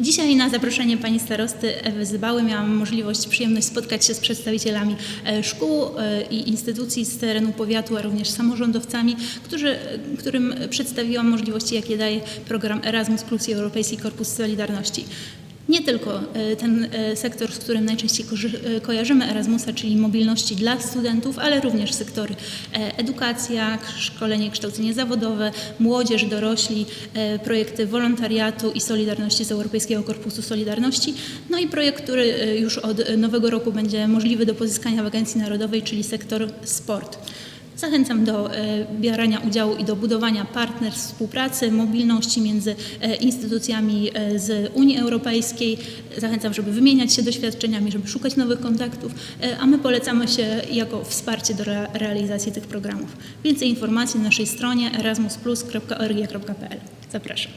Dzisiaj na zaproszenie pani starosty Ewy Zybały miałam możliwość, przyjemność spotkać się z przedstawicielami e, szkół e, i instytucji z terenu powiatu, a również samorządowcami, którzy, którym przedstawiłam możliwości, jakie daje program Erasmus Plus i Europejski Korpus Solidarności. Nie tylko e, ten e, sektor, z którym najczęściej e, kojarzymy Erasmusa, czyli mobilności dla studentów, ale również sektory edukacja, szkolenie, kształcenie zawodowe, młodzież, dorośli, projekty wolontariatu i solidarności z Europejskiego Korpusu Solidarności, no i projekt, który już od nowego roku będzie możliwy do pozyskania w Agencji Narodowej, czyli sektor sport. Zachęcam do e, bierania udziału i do budowania partnerstw, współpracy, mobilności między e, instytucjami e, z Unii Europejskiej. Zachęcam, żeby wymieniać się doświadczeniami, żeby szukać nowych kontaktów, a my polecamy się jako wsparcie do rea- realizacji tych programów. Więcej informacji na naszej stronie erasmusplus.org.pl. Zapraszam.